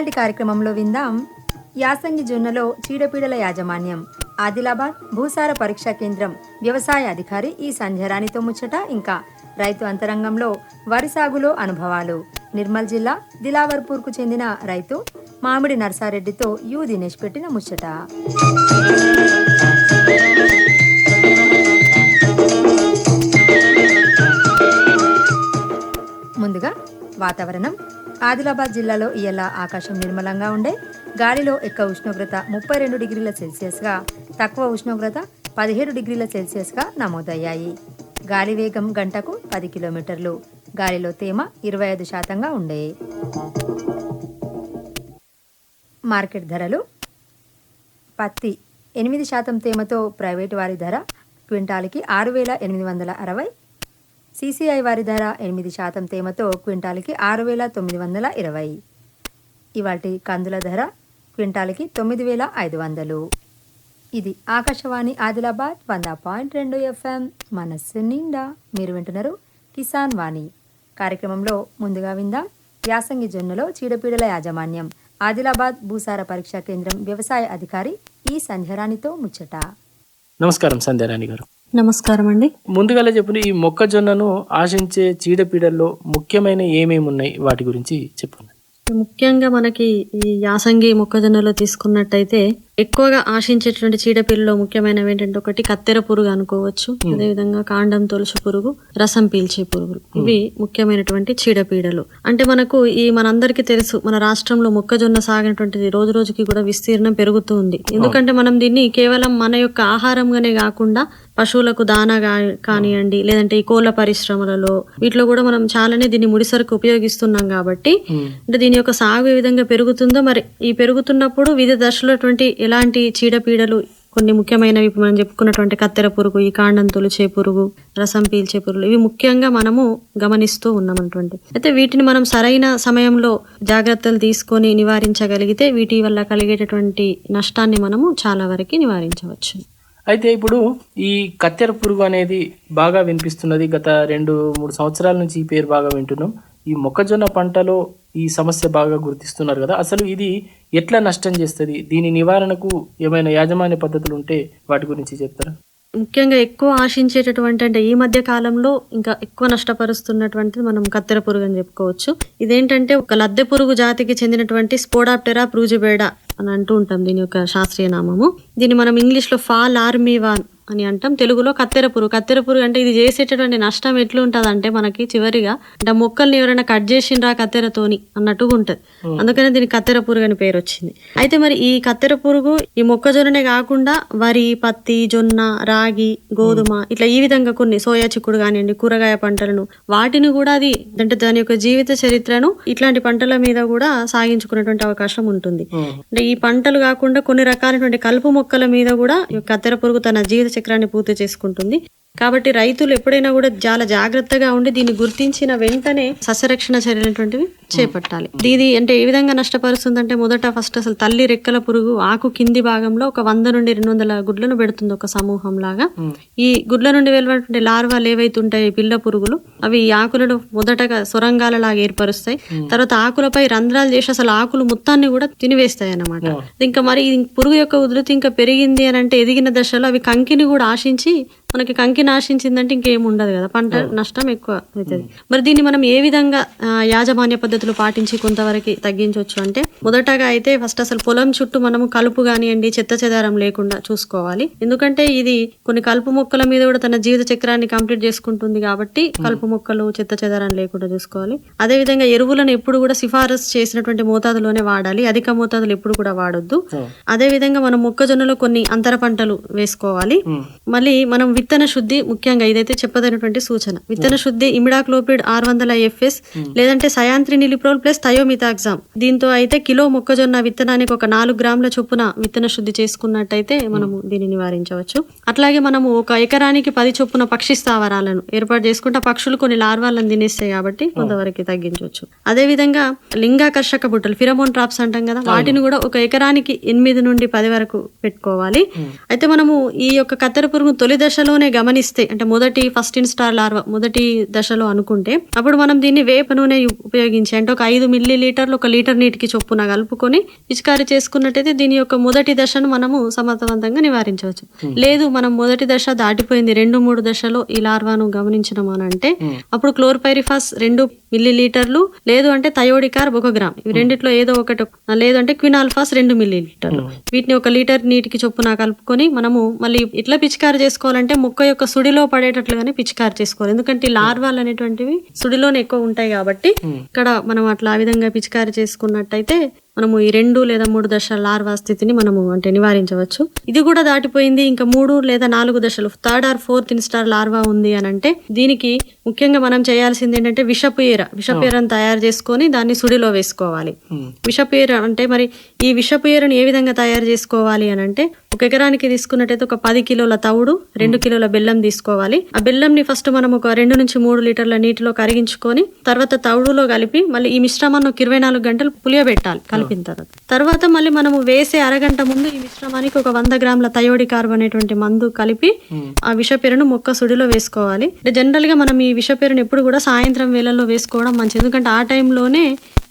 ఇయాల్టి కార్యక్రమంలో విందాం. యాసంగి జొన్నలో చీడపీడల యాజమాన్యం ఆదిలాబాద్ భూసార పరీక్షా కేంద్రం వ్యవసాయ అధికారి ఈ సంధ్యరాణితో ముచ్చట. ఇంకా రైతు అంతరంగంలో వరి సాగులో అనుభవాలు. నిర్మల్ జిల్లా దిలావర్పూర్కు చెందిన రైతు మామిడి నర్సారెడ్డితో యు దినేష్ పెట్టిన ముచ్చట. ముందుగా వాతావరణం. ఆదిలాబాద్ జిల్లాలో ఇయ్యాల ఆకాశం నిర్మలంగా ఉండే గాలిలో ఎక్కువ ఉష్ణోగ్రత ముప్పై రెండు డిగ్రీల సెల్సియస్గా తక్కువ ఉష్ణోగ్రత పదిహేడు డిగ్రీల సెల్సియస్గా నమోదయ్యాయి. గాలి వేగం గంటకు పది కిలోమీటర్లు గాలిలో తేమ ఇరవై ఐదు శాతంగా ఉండే. మార్కెట్ ధరలు. పత్తి ఎనిమిది శాతం తేమతో ప్రైవేటు వారి ధర క్వింటాల్కి ఆరు వేల ఎనిమిది వందల అరవై సీసీఐ వారి ధర ఎనిమిది శాతం తేమతో క్వింటాల్కి ఆరు వేల తొమ్మిది వందల ఇరవై. ఇవాటి కందుల ధర క్వింటాల్కి తొమ్మిది వేల ఐదు వందలు. ఇది ఆకాశవాణి ఆదిలాబాద్ వంద పాయింట్ రెండు ఎఫ్ఎం. మనస్సు నిండా మీరు వింటున్నారు కిసాన్ వాణి. కార్యక్రమంలో ముందుగా విందాం. యాసంగి జొన్నలో చీడపీడల యాజమాన్యం. ఆదిలాబాద్ భూసార పరీక్షా కేంద్రం వ్యవసాయ అధికారి ఈ సంధ్యరాణితో ముచ్చట. నమస్కారం సంధ్యారాణి గారు. నమస్కారం అండి ముందుగా చెప్పండి ఈ మొక్కజొన్నను ఆశించే చీడపీడల్లో ముఖ్యమైన ఏమేమి ఉన్నాయి? వాటి గురించి చెప్పండి. ముఖ్యంగా మనకి ఈ యాసంగి మొక్కజొన్నలో తీసుకున్నట్టయితే ఎక్కువగా ఆశించేటువంటి చీడపీడలో ముఖ్యమైనవి ఏంటంటే ఒకటి కత్తెర పురుగు అనుకోవచ్చు. అదేవిధంగా కాండం తొలుచు పురుగు రసం పీల్చే పురుగులు ఇవి ముఖ్యమైనటువంటి చీడపీడలు. అంటే మనకు ఈ మనందరికీ తెలుసు మన రాష్ట్రంలో మొక్కజొన్న సాగినటువంటిది రోజు రోజుకి కూడా విస్తీర్ణం పెరుగుతూ ఉంది. ఎందుకంటే మనం దీన్ని కేవలం మన యొక్క ఆహారంగానే కాకుండా పశువులకు దానా కానివ్వండి లేదంటే ఈ కోళ్ళ పరిశ్రమలలో వీటిలో కూడా మనం చాలానే దీన్ని ముడిసరుకు ఉపయోగిస్తున్నాం కాబట్టి అంటే దీని యొక్క సాగు ఏ విధంగా పెరుగుతుందో మరి ఈ పెరుగుతున్నప్పుడు వివిధ దశలో ఎలాంటి చీడపీడలు కొన్ని ముఖ్యమైనవి? ఇప్పుడు మనం చెప్పుకున్నటువంటి కత్తెర పురుగు ఈ కాండం తొలిచే పురుగు రసం పీల్చే పురుగులు ఇవి ముఖ్యంగా మనము గమనిస్తూ ఉన్నామన్నటువంటి. అయితే వీటిని మనం సరైన సమయంలో జాగ్రత్తలు తీసుకొని నివారించగలిగితే వీటి వల్ల కలిగేటటువంటి నష్టాన్ని మనము చాలా వరకు నివారించవచ్చు. అయితే ఇప్పుడు ఈ కత్తెర పురుగు అనేది బాగా వినిపిస్తున్నది. గత రెండు మూడు సంవత్సరాల నుంచి ఈ పేరు బాగా వింటున్నాం. ఈ మొక్కజొన్న పంటలో ఈ సమస్య బాగా గుర్తిస్తున్నారు కదా. అసలు ఇది ఎట్లా నష్టం చేస్తుంది? దీని నివారణకు ఏమైనా యాజమాన్య పద్ధతులు ఉంటే వాటి గురించి చెప్తారా? ముఖ్యంగా ఎక్కువ ఆశించేటటువంటి అంటే ఈ మధ్య కాలంలో ఇంకా ఎక్కువ నష్టపరుస్తున్నటువంటిది మనం కత్తెర పురుగు అని చెప్పుకోవచ్చు. ఇదేంటంటే ఒక లద్దె పురుగు జాతికి చెందినటువంటి స్పోడాప్టెరా ప్రూజిబేడా అని అంటూ ఉంటాం దీని యొక్క శాస్త్రీయ నామము. దీన్ని మనం ఇంగ్లీష్లో ఫాల్ ఫాల్ ఆర్మీవాన్ అని అంటాం. తెలుగులో కత్తెర పురుగు. కత్తెర పురుగు అంటే ఇది చేసేటటువంటి నష్టం ఎట్లుంటది అంటే మనకి చివరిగా అంటే మొక్కల్ని ఎవరైనా కట్ చేసిండ్రా కత్తెరతోని అన్నట్టుగా ఉంటది. అందుకనే దీనికి కత్తెర పురుగు అని పేరు వచ్చింది. అయితే మరి ఈ కత్తెర పురుగు ఈ మొక్కజొన్ననే కాకుండా వరి పత్తి జొన్న రాగి గోధుమ ఇట్లా ఈ విధంగా కొన్ని సోయా చిక్కుడు కానివ్వండి కూరగాయ పంటలను వాటిని కూడా అది అంటే దాని యొక్క జీవిత చరిత్రను ఇట్లాంటి పంటల మీద కూడా సాగించుకునేటువంటి అవకాశం ఉంటుంది. అంటే ఈ పంటలు కాకుండా కొన్ని రకాలైనటువంటి కలుపు మొక్కల మీద కూడా కత్తెర పురుగు తన జీవిత చక్రాన్ని పూర్తి చేసుకుంటుంది. కాబట్టి రైతులు ఎప్పుడైనా కూడా చాలా జాగ్రత్తగా ఉండి దీన్ని గుర్తించిన వెంటనే సస్యరక్షణ చర్యలటువంటివి చేపట్టాలి. ఇది అంటే ఏ విధంగా నష్టపరుస్తుందంటే మొదట ఫస్ట్ అసలు తల్లి రెక్కల పురుగు ఆకు కింది భాగంలో ఒక వంద నుండి రెండు వందల గుడ్లను పెడుతుంది ఒక సమూహం లాగా. ఈ గుడ్ల నుండి వెళ్ళినటువంటి లార్వాలు ఏవైతే ఉంటాయి పిల్ల పురుగులు అవి ఈ ఆకులను మొదటగా సొరంగాల లాగా ఏర్పరుస్తాయి తర్వాత ఆకులపై రంధ్రాలు చేసి అసలు ఆకులు మొత్తాన్ని కూడా తినివేస్తాయి అన్నమాట ఇంకా మరి పురుగు యొక్క ఉధృతి ఇంకా పెరిగింది అని అంటే ఎదిగిన దశలో అవి కంకిని కూడా ఆశించి మనకి కంకి నాశించిందంటే ఇంకేం ఉండదు కదా. పంట నష్టం ఎక్కువ అవుతుంది. మరి దీన్ని మనం ఏ విధంగా యాజమాన్య పద్ధతులు పద్ధతులు పాటించి కొంతవరకు తగ్గించవచ్చు అంటే మొదటగా అయితే ఫస్ట్ అసలు పొలం చుట్టూ మనము కలుపు కానివ్వండి చెత్త చెదారం లేకుండా చూసుకోవాలి. ఎందుకంటే ఇది కొన్ని కలుపు మొక్కల మీద కూడా తన జీవిత చక్రాన్ని కంప్లీట్ చేసుకుంటుంది కాబట్టి కలుపు మొక్కలు చెత్త చెదారం లేకుండా చూసుకోవాలి. అదే విధంగా ఎరువులను ఎప్పుడు కూడా సిఫారసు చేసినటువంటి మోతాదులోనే వాడాలి. అధిక మోతాదులు ఎప్పుడు కూడా వాడొద్దు. అదే విధంగా మనం మొక్కజొన్నలో కొన్ని అంతర పంటలు వేసుకోవాలి. మళ్ళీ మనం విత్తన శుద్ధి ముఖ్యంగా ఇదైతే చెప్పదైనటువంటి సూచన. విత్తన శుద్ధి ఇమిడాక్లోపిడ్ ఆరు వందల ఎఫ్ఎస్ లేదంటే సయాంత్రి నిలిప్రోల్ ప్లస్ థయోమితాగ్జామ్ దీంతో అయితే కిలో మొక్కజొన్న విత్తనానికి ఒక నాలుగు గ్రాముల చొప్పున విత్తన శుద్ధి చేసుకున్నట్టయితే మనము దీన్ని నివారించవచ్చు. అట్లాగే మనము ఒక ఎకరానికి పది చొప్పున పక్షి స్థావరాలను ఏర్పాటు చేసుకుంటే పక్షులు కొన్ని లార్వాలను తినేస్తాయి కాబట్టి కొంతవరకు తగ్గించవచ్చు. అదే విధంగా లింగాకర్షక బుట్టలు ఫిరమోన్ ట్రాప్స్ అంటాం కదా వాటిని కూడా ఒక ఎకరానికి ఎనిమిది నుండి పది వరకు పెట్టుకోవాలి. అయితే మనము ఈ యొక్క కత్తెర పురుగు తొలి దశలోనే గమనిస్తే అంటే మొదటి ఫస్ట్ ఇన్స్టార్ లార్వా మొదటి దశలో అనుకుంటే అప్పుడు మనం దీన్ని వేప నూనె ఉపయోగించి అంటే ఒక ఐదు మిల్లీ లీటర్లు ఒక లీటర్ నీటికి చొప్పున కలుపుకొని పిచికారి చేసుకున్నట్టయితే దీని యొక్క మొదటి దశను మనము సమర్థవంతంగా నివారించవచ్చు. లేదు మనం మొదటి దశ దాటిపోయింది రెండు మూడు దశలో ఈ లార్వాను గమనించడం అని అంటే అప్పుడు క్లోర్పైరిఫాస్ రెండు మిల్లీ లీటర్లు లేదు అంటే థయోడికార్ ఒక గ్రామ్. ఇవి రెండిట్లో ఏదో ఒకటి లేదు అంటే క్వినాల్ఫాస్ రెండు మిల్లీ లీటర్లు వీటిని ఒక లీటర్ నీటికి చొప్పున కలుపుకొని మనము మళ్ళీ ఇట్లా పిచికారి చేసుకోవాలంటే మొక్క యొక్క సుడిలో పడేటట్లుగానే పిచికారి చేసుకోవాలి. ఎందుకంటే ఈ లార్వాలు అనేటువంటివి సుడిలోనే ఎక్కువ ఉంటాయి కాబట్టి ఇక్కడ మనం అట్లా ఆ విధంగా పిచికారి చేసుకున్నట్టయితే మనము ఈ రెండు లేదా మూడు దశల లార్వా స్థితిని మనము అంటే నివారించవచ్చు. ఇది కూడా దాటిపోయింది. ఇంకా మూడు లేదా నాలుగు దశలు. Third or fourth instar larva ఉంది అని అంటే దీనికి ముఖ్యంగా మనం చేయాల్సింది ఏంటంటే విషపు ఈర విషపు ఈరను తయారు చేసుకొని దాన్ని సుడిలో వేసుకోవాలి. విషపు ఈర అంటే మరి ఈ విషపు ఈరను ఏ విధంగా తయారు చేసుకోవాలి అని అంటే ఒక ఎకరానికి తీసుకున్నట్టయితే ఒక పది కిలోల తవుడు రెండు కిలోల బెల్లం తీసుకోవాలి. ఆ బెల్లంని ఫస్ట్ మనం ఒక రెండు నుంచి మూడు లీటర్ల నీటిలో కరిగించుకొని తర్వాత తవుడులో కలిపి మళ్ళీ ఈ మిశ్రమాన్ని ఒక ఇరవై నాలుగు గంటలు పులియబెట్టాలి. కలిపిన తర్వాత. తర్వాత మళ్ళీ మనము వేసే అరగంట ముందు ఈ మిశ్రమానికి ఒక వంద గ్రాముల థయోడి కార్బ్ అనేటువంటి మందు కలిపి ఆ విషపేరును మొక్క సుడిలో వేసుకోవాలి. అంటే జనరల్గా మనం ఈ విషపేరును ఎప్పుడు కూడా సాయంత్రం వేళల్లో వేసుకోవడం మంచిది. ఎందుకంటే ఆ టైంలోనే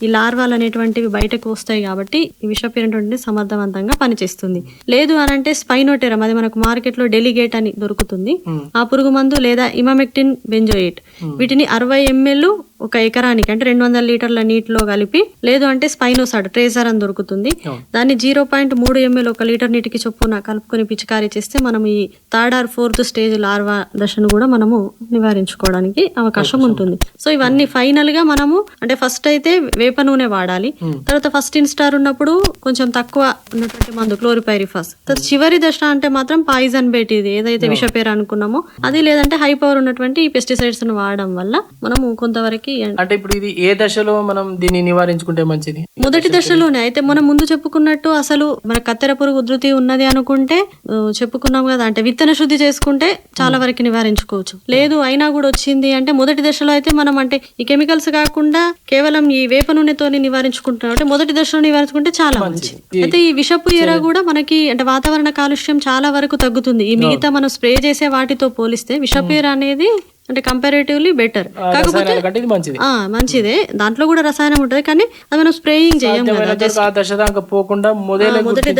ఈ లార్వాలు అనేటువంటివి బయటకు వస్తాయి కాబట్టి ఈ విషపేరు అనేటువంటిది సమర్థవంతంగా పనిచేస్తుంది. లేదు అని అంటే స్పైనోటెరమ్ అది మనకు మార్కెట్లో డెలిగేట్ అని దొరుకుతుంది. ఆ పురుగు మందు లేదా ఇమామెక్టిన్ బెంజోయిట్. వీటిని అరవై ఎంఎల్ ఒక ఎకరానికి అంటే రెండు వందల లీటర్ల నీటిలో కలిపి లేదు అంటే స్పైనోసాడ్ ట్రేజర్ అని దొరుకుతుంది. దాన్ని జీరో పాయింట్ మూడు ఎంఎల్ ఒక లీటర్ నీటికి చొప్పున కలుపుకొని పిచికారీ చేస్తే మనం ఈ third or fourth stage larva దశను కూడా మనము నివారించుకోవడానికి అవకాశం ఉంటుంది. సో ఇవన్నీ ఫైనల్గా మనము అంటే ఫస్ట్ అయితే వేప నూనె వాడాలి. తర్వాత ఫస్ట్ ఇన్స్టార్ ఉన్నప్పుడు కొంచెం తక్కువ ఉన్నటువంటి మందు క్లోరిపైరిఫాస్. చివరి దశ అంటే మాత్రం పాయిజన్ బేట్ ఇది ఏదైతే విషపేరు అనుకున్నామో అది లేదంటే హై పవర్ ఉన్నటువంటి ఈ పెస్టిసైడ్స్ను వాడడం వల్ల మనము కొంతవరకు అంటే ఇప్పుడు ఇది ఏ దశలో మనం దీన్ని నివారించుకుంటే మంచిది? మొదటి దశలోనే. అయితే మనం ముందు చెప్పుకున్నట్టు అసలు మన కత్తెర పురుగు ఉధృతి ఉన్నది అనుకుంటే చెప్పుకున్నాం కదా అంటే విత్తన శుద్ధి చేసుకుంటే చాలా వరకు నివారించుకోవచ్చు. లేదు అయినా కూడా వచ్చింది అంటే మొదటి దశలో అయితే మనం అంటే ఈ కెమికల్స్ కాకుండా కేవలం ఈ వేప నూనెతోని నివారించుకుంటున్నాం. అంటే మొదటి దశలో నివారించుకుంటే చాలా మంచిది. అయితే ఈ విషపు ఎర కూడా మనకి అంటే వాతావరణ కాలుష్యం చాలా వరకు తగ్గుతుంది. ఈ మిగతా మనం స్ప్రే చేసే వాటితో పోలిస్తే విషపు ఎర అనేది అంటే కంపారేటివ్లీ బెటర్ కాకపోతే మంచిది. దాంట్లో కూడా రసాయనం ఉంటుంది కానీ అది మనం స్ప్రేయింగ్ చేయం కదా సాధ్యమైనంత ఆ దశ దాకా పోకుండా ఉంటుంది.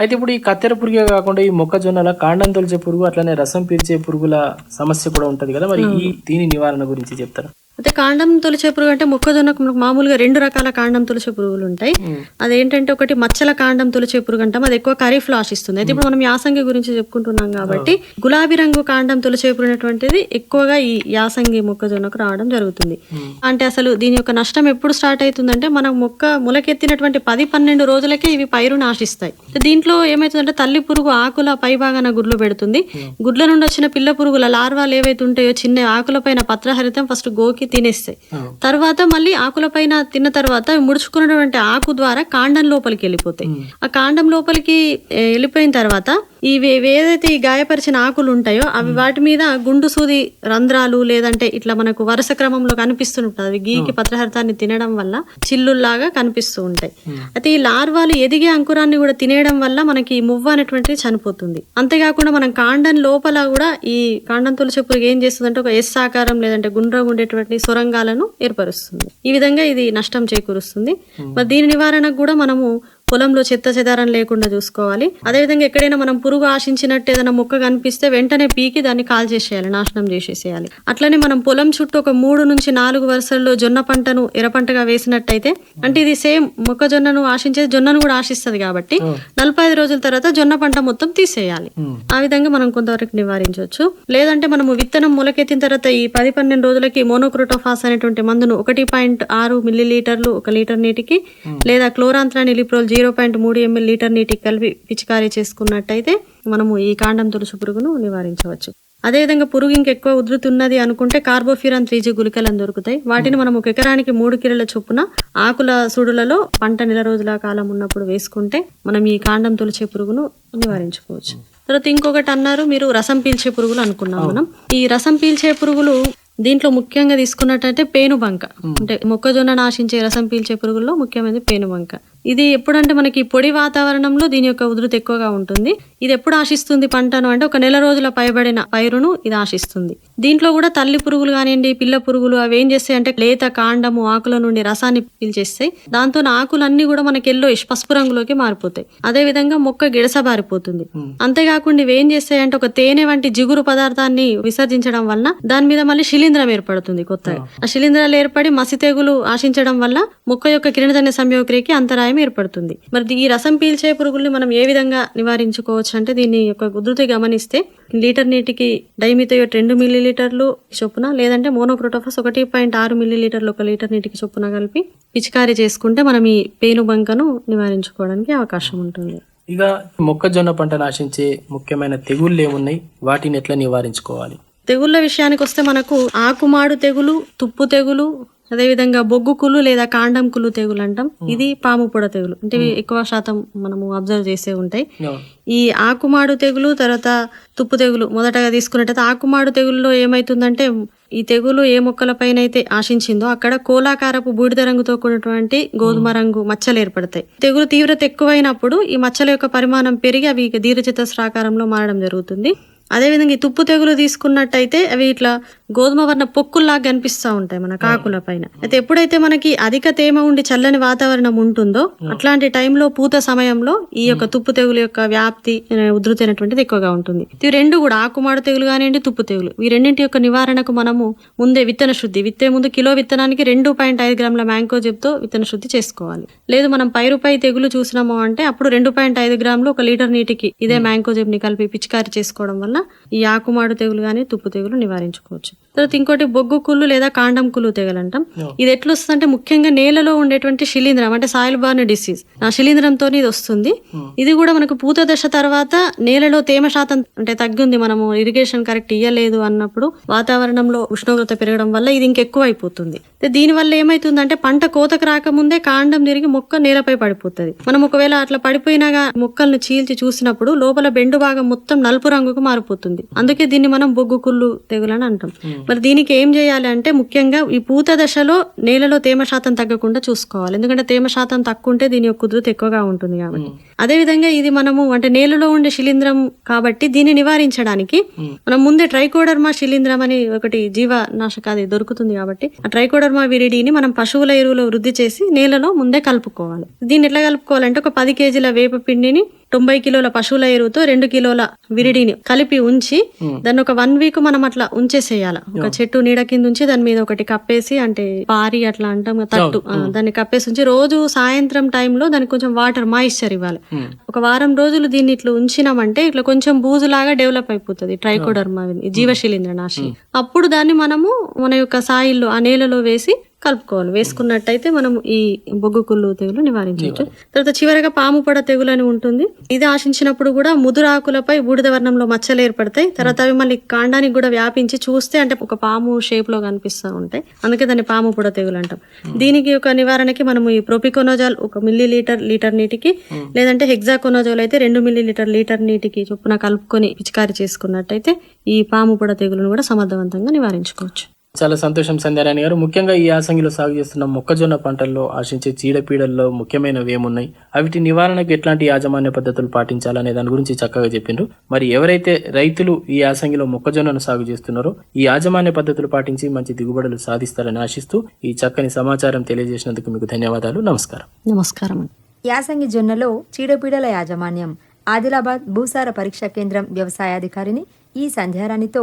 అయితే ఇప్పుడు ఈ కత్తెర పురుగే కాకుండా ఈ మొక్కజొన్నల కాండం తొలిచే పురుగు అట్లనే రసం పీల్చే పురుగుల సమస్య కూడా ఉంటది కదా మరి ఈ దీని నివారణ గురించి చెప్తారా? అయితే కాండం తొలిచే పురుగు అంటే మొక్కజొన్నకు మామూలుగా రెండు రకాల కాండం తొలిచే పురుగులు ఉంటాయి. అదేంటంటే ఒకటి మచ్చల కాండం తొలిచే పురుగు అంటాం. అది ఎక్కువ ఖరీఫ్ ఆశిస్తుంది. అయితే ఇప్పుడు మనం యాసంగి గురించి చెప్పుకుంటున్నాం కాబట్టి గులాబీ రంగు కాండం తొలిచే పురుగు అనేటువంటిది ఎక్కువగా ఈ యాసంగి మొక్కజొన్నకు రావడం జరుగుతుంది. అంటే అసలు దీని యొక్క నష్టం ఎప్పుడు స్టార్ట్ అవుతుందంటే మన మొక్క మొలకెత్తినటువంటి పది పన్నెండు రోజులకే ఇవి పైరును ఆశిస్తాయి దీంట్లో ఏమైతుందంటే తల్లి పురుగు ఆకుల పై భాగాన గుడ్లు పెడుతుంది. గుడ్ల నుండి వచ్చిన పిల్ల పురుగుల లార్వాలు ఏవైతే ఉంటాయో చిన్న ఆకుల పైన పత్రహరితం ఫస్ట్ గోకి తినేస్తాయి. తర్వాత మళ్ళీ ఆకుల పైన తిన్న తర్వాత ముడుచుకున్నటువంటి ఆకు ద్వారా కాండం లోపలికి వెళ్ళిపోతాయి. ఆ కాండం లోపలికి వెళ్ళిపోయిన తర్వాత ఇవి ఏదైతే ఈ గాయపరిచిన ఆకులు ఉంటాయో అవి వాటి మీద గుండు సూది రంధ్రాలు లేదంటే ఇట్లా మనకు వరుస క్రమంలో కనిపిస్తుంటుంది అవి గీకి పత్రహరితాన్ని తినడం వల్ల చిల్లుల్లాగా కనిపిస్తూ ఉంటాయి. అయితే ఈ లార్వాలు ఎదిగే అంకురాన్ని కూడా తినేయడం వల్ల మనకి ఈ మువ్వ అనేటువంటిది చనిపోతుంది. అంతేకాకుండా మనం కాండం లోపల కూడా ఈ కాండం పురుగు ఏం చేస్తుందంటే ఒక ఎస్ ఆకారం లేదంటే గుండ్రంగా ఉండేటువంటి సొరంగాలను ఏర్పరుస్తుంది. ఈ విధంగా ఇది నష్టం చేకూరుస్తుంది. మరి దీని నివారణకు కూడా మనము పొలంలో చెత్త చెదారం లేకుండా చూసుకోవాలి. అదేవిధంగా ఎక్కడైనా మనం పురుగు ఆశించినట్టు ఏదైనా మొక్క కనిపిస్తే వెంటనే పీకి దాన్ని కాల్ చేసేయాలి నాశనం చేసేసేయాలి. అట్లనే మనం పొలం చుట్టూ ఒక మూడు నుంచి నాలుగు వరుసల్లో జొన్న పంటను ఎర్ర పంటగా వేసినట్టయితే అంటే ఇది సేమ్ మొక్కజొన్నను ఆశించేది జొన్నను కూడా ఆశిస్తుంది కాబట్టి నలభై ఐదు రోజుల తర్వాత జొన్న పంట మొత్తం తీసేయాలి. ఆ విధంగా మనం కొంతవరకు నివారించవచ్చు. లేదంటే మనము విత్తనం మొలకెత్తిన తర్వాత ఈ పది పన్నెండు రోజులకి మోనోక్రోటోఫాస్ అనేటువంటి మందును ఒకటి పాయింట్ ఆరు మిల్లీ లీటర్లు ఒక లీటర్ నీటికి లేదా క్లోరాంత్రాన్ ఇలిప్రోల్ జీరో పాయింట్ మూడు ఎంఎల్ లీటర్ నీటికి కలిపి పిచికారీ చేసుకున్నట్టయితే మనము ఈ కాండం తులుసు పురుగును నివారించవచ్చు. అదేవిధంగా పురుగు ఇంకెక్కువ ఉధృతున్నది అనుకుంటే కార్బోఫ్యూరాన్ త్రీ జీ గుళికలను దొరుకుతాయి. వాటిని మనం ఒక ఎకరానికి మూడు కిలోల చొప్పున ఆకుల సుడులలో పంట నెల రోజుల కాలం ఉన్నప్పుడు వేసుకుంటే మనం ఈ కాండం తొలిచే పురుగును నివారించుకోవచ్చు. తర్వాత ఇంకొకటి అన్నారు మీరు రసం పీల్చే పురుగులు అనుకున్నాం మనం. ఈ రసం పీల్చే పురుగులు దీంట్లో ముఖ్యంగా తీసుకున్నట్టయితే పేనుబంక. అంటే మొక్కజొన్న నాశించే రసం పీల్చే పురుగుల్లో ముఖ్యమైనది పేనుబంక. ఇది ఎప్పుడంటే మనకి పొడి వాతావరణంలో దీని యొక్క ఉధృతి ఎక్కువగా ఉంటుంది. ఇది ఎప్పుడు ఆశిస్తుంది పంటను అంటే ఒక నెల రోజుల పైబడిన పైరును ఇది ఆశిస్తుంది. దీంట్లో కూడా తల్లి పురుగులు కానివ్వండి పిల్ల పురుగులు అవి ఏం చేస్తాయి అంటే లేత కాండము ఆకుల నుండి రసాన్ని పీల్చేస్తాయి. దాంతో ఆకులన్నీ కూడా మనకి ఎల్లో పసుపు రంగులోకి మారిపోతాయి. అదే విధంగా మొక్క గిడసబారిపోతుంది. అంతేకాకుండా ఇవి ఏం చేస్తాయి అంటే ఒక తేనె వంటి జిగురు పదార్థాన్ని విసర్జించడం వలన దాని మీద మళ్ళీ శిలీంధ్రం ఏర్పడుతుంది కొత్తగా. ఆ. శిలీంధ్రాలు ఏర్పడి మసి తెగులు ఆశించడం వల్ల మొక్క యొక్క కిరణజన్య సంయోక్రియకి అంతరాయం ఏర్పడుతుంది. మరి ఈ రసం పీల్చే పురుగుల్ని మనం ఏ విధంగా నివారించుకోవచ్చు అంటే దీని యొక్క ఉధృతి గమనిస్తే లీటర్ నీటికి డైమిథయోట్ రెండు మిల్లీ లీటర్లు చొప్పున లేదంటే మోనోక్రోటోఫస్ ఒకటి పాయింట్ ఆరు మిల్లీ లీటర్లు ఒక లీటర్ నీటికి చొప్పున కలిపి పిచికారీ చేసుకుంటే మనం ఈ పేను బంకను నివారించుకోవడానికి అవకాశం ఉంటుంది. ఇక మొక్కజొన్న పంట నాశించే ముఖ్యమైన తెగుళ్ళు ఏమున్నాయి? వాటిని ఎట్లా నివారించుకోవాలి? తెగుళ్ళ విషయానికి వస్తే మనకు ఆకుమాడు తెగులు తుప్పు తెగులు అదేవిధంగా బొగ్గు కులు లేదా కాండం కులు తెగులు అంటాం. ఇది పాము పొడ తెగులు. అంటే ఎక్కువ శాతం మనము అబ్జర్వ్ చేసే ఉంటాయి. ఈ ఆకుమాడు తెగులు తర్వాత తుప్పు తెగులు మొదటగా తీసుకున్నట్టయితే ఆకుమాడు తెగుల్లో ఏమైతుందంటే ఈ తెగులు ఏ మొక్కలపైన అయితే ఆశించిందో అక్కడ కోలాకారపు బూడిద రంగుతో కూడినటువంటి గోధుమ రంగు మచ్చలు ఏర్పడతాయి. తెగులు తీవ్రత ఎక్కువైనప్పుడు ఈ మచ్చల యొక్క పరిమాణం పెరిగి అవి దీర్ఘచతుస్రాకారంలో మారడం జరుగుతుంది. అదేవిధంగా ఈ తుప్పు తెగులు తీసుకున్నట్టయితే అవి ఇట్లా గోధుమ వర్ణ పొక్కుల్లాగా కనిపిస్తూ ఉంటాయి మన కాకుల పైన. అయితే ఎప్పుడైతే మనకి అధిక తేమ ఉండి చల్లని వాతావరణం ఉంటుందో అట్లాంటి టైంలో పూత సమయంలో ఈ యొక్క తుప్పు తెగులు యొక్క వ్యాప్తి ఉధృతి అనేటువంటిది ఎక్కువగా ఉంటుంది. ఇవి రెండు కూడా ఆకుమాడు తెగులు కానివ్వండి తుప్పు తెగులు. ఈ రెండింటి యొక్క నివారణకు మనము ముందే విత్తన శుద్ధి విత్తే ముందు కిలో విత్తనానికి రెండు పాయింట్ ఐదు గ్రాముల మ్యాంగో జెబ్తో విత్తన శుద్ధి చేసుకోవాలి. లేదు మనం పైరుపై తెగులు చూసినాము అంటే అప్పుడు రెండు పాయింట్ ఐదు గ్రాములు ఒక లీటర్ నీటికి ఇదే మ్యాంగో జెబ్ని కలిపి పిచికారి చేసుకోవడం వల్ల ఈ ఆకుమాడు తెగులు కానీ తుప్పు తెగులు నివారించుకోవచ్చు. తర్వాత ఇంకోటి బొగ్గు కుళ్ళు లేదా కాండం కుళ్ళు తెగులు అంటాం ఇది ఎట్లా వస్తుందంటే ముఖ్యంగా నేలలో ఉండేటువంటి శిలీంధ్రం అంటే సాయిల్ బార్న్ డిసీజ్ ఆ శిలీంధ్రంతో ఇది వస్తుంది. ఇది కూడా మనకు పూత దశ తర్వాత నేలలో తేమ శాతం అంటే తగ్గింది. మనము ఇరిగేషన్ కరెక్ట్ ఇయ్యలేదు అన్నప్పుడు వాతావరణంలో ఉష్ణోగ్రత పెరగడం వల్ల ఇది ఇంకెక్కువ అయిపోతుంది దీని వల్ల ఏమైతుందంటే పంట కోతకు రాకముందే కాండం తిరిగి మొక్క నేలపై పడిపోతుంది. మనం ఒకవేళ అట్లా పడిపోయినాగా మొక్కలను చీల్చి చూసినప్పుడు లోపల బెండు భాగం మొత్తం నలుపు రంగుకు మారిపోతుంది. అందుకే దీన్ని మనం బొగ్గు కుళ్ళు తెగులని అంటాం. మరి దీనికి ఏం చేయాలి అంటే ముఖ్యంగా ఈ పూత దశలో నేలలో తేమ శాతం తగ్గకుండా చూసుకోవాలి. ఎందుకంటే తేమ శాతం తక్కువ ఉంటే దీని యొక్క ఉధృతి ఎక్కువగా ఉంటుంది కాబట్టి. అదే విధంగా ఇది మనము అంటే నేలలో ఉండే శిలీంధ్రం కాబట్టి దీన్ని నివారించడానికి మనం ముందే ట్రైకోడర్మా శిలీంధ్రం అని ఒకటి జీవ నాశకాది దొరుకుతుంది కాబట్టి ఆ ట్రైకోడర్మా విరిడిని మనం పశువుల ఎరువులో వృద్ధి చేసి నేలలో ముందే కలుపుకోవాలి. దీన్ని ఎట్లా కలుపుకోవాలంటే ఒక పది కేజీల వేప పిండిని తొంభై కిలోల పశువుల ఎరువుతో రెండు కిలోల విరిడిని కలిపి ఉంచి దాన్ని ఒక వన్ వీక్ మనం అట్లా ఉంచేసేయాలి. ఒక చెట్టు నీడ కింద ఉంచి దాని మీద ఒకటి కప్పేసి అంటే పారి అట్లా అంటాం తట్టు ఆ, దాన్ని కప్పేసి ఉంచి రోజు సాయంత్రం టైంలో దానికి కొంచెం వాటర్ మాయిశ్చర్ ఇవ్వాలి. ఒక వారం రోజులు దీన్ని ఇట్లా ఉంచినామంటే ఇట్లా కొంచెం బూజులాగా డెవలప్ అయిపోతుంది ట్రైకోడర్మా ఇది, జీవశిలీంద్ర నాశి అప్పుడు దాన్ని మనము మన యొక్క సాయిల్లో ఆ నేలలో వేసి కలుపుకోవాలి. వేసుకున్నట్టయితే మనం ఈ బొగ్గు కుళ్ళు తెగులు నివారించవచ్చు. తర్వాత చివరగా పాము పొడ తెగులు అని ఉంటుంది. ఇది ఆశించినప్పుడు కూడా ముదురాకులపై బూడిద వర్ణంలో మచ్చలు ఏర్పడతాయి. తర్వాత అవి మళ్ళీ కాండానికి కూడా వ్యాపించి చూస్తే అంటే ఒక పాము షేప్లో కనిపిస్తూ ఉంటాయి. అందుకే దాన్ని పాము పొడ తెగులు అంటాం. దీనికి ఒక నివారణకి మనము ఈ ప్రొపికోనోజాల్ ఒక మిల్లీ లీటర్ లీటర్ నీటికి లేదంటే హెగ్జాకోనోజాల్ అయితే రెండు మిల్లీ లీటర్ లీటర్ నీటికి చొప్పున కలుపుకొని పిచికారి చేసుకున్నట్టయితే ఈ పాము పొడ తెగులను కూడా సమర్థవంతంగా నివారించుకోవచ్చు. చాలా సంతోషం సంధ్యారాణి గారు. ముఖ్యంగా ఈ యాసంగిలో సాగు చేస్తున్న మొక్కజొన్న పంటల్లో ఆశించే చీడపీడల్లో ముఖ్యమైనవి ఏమున్నాయి? అవిటి నివారణకు ఎట్లాంటి యాజమాన్య పద్ధతులు పాటించాలనే దాని గురించి చక్కగా చెప్పిండ్రు. మరి ఎవరైతే రైతులు ఈ యాసంగిలో మొక్కజొన్నను సాగు చేస్తున్నారో ఈ యాజమాన్య పద్ధతులు పాటించి మంచి దిగుబడులు సాధిస్తారని ఆశిస్తూ ఈ చక్కని సమాచారం తెలియజేసినందుకు మీకు ధన్యవాదాలు. నమస్కారం. నమస్కారం యాసంగి జొన్నలో చీడపీడల యాజమాన్యం ఆదిలాబాద్ భూసార పరీక్షా కేంద్రం వ్యవసాయాధికారిని ఈ సంధ్యారాణితో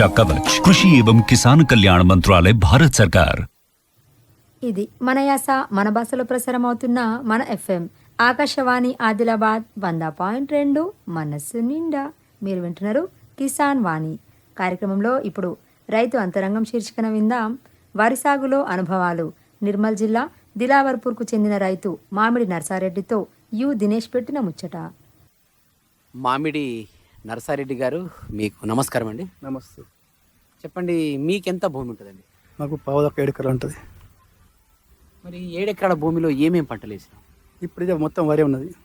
कवच कृषि एवं किसान कल्याण मंत्रालय भारत सरकार ఇది మన యాస మన భాషలో ప్రసారం అవుతున్న మన ఎఫ్ఎం ఆకాశవాణి ఆదిలాబాద్ వంద పాయింట్ రెండు మనస్సు నిండా మీరు వింటున్నారు కిసాన్ వాణి కార్యక్రమంలో ఇప్పుడు రైతు అంతరంగం శీర్షికన విందాం వరి సాగులో అనుభవాలు నిర్మల్ జిల్లా దిలావర్పూర్కు చెందిన రైతు మామిడి నర్సారెడ్డితో యు దినేష్ పెట్టిన ముచ్చట మామిడి నరసారెడ్డి గారు మీకు నమస్కారం అండి. నమస్తే. చెప్పండి మీకెంత భూమి ఉంటుందండి? మాకు పావుదొక్క ఏడుకలు ఉంటుంది. మరి ఏడెకరాల భూమిలో ఏమేం పంటలు వేసినాం? ఇప్పుడు ఇది మొత్తం వరి ఉన్నది.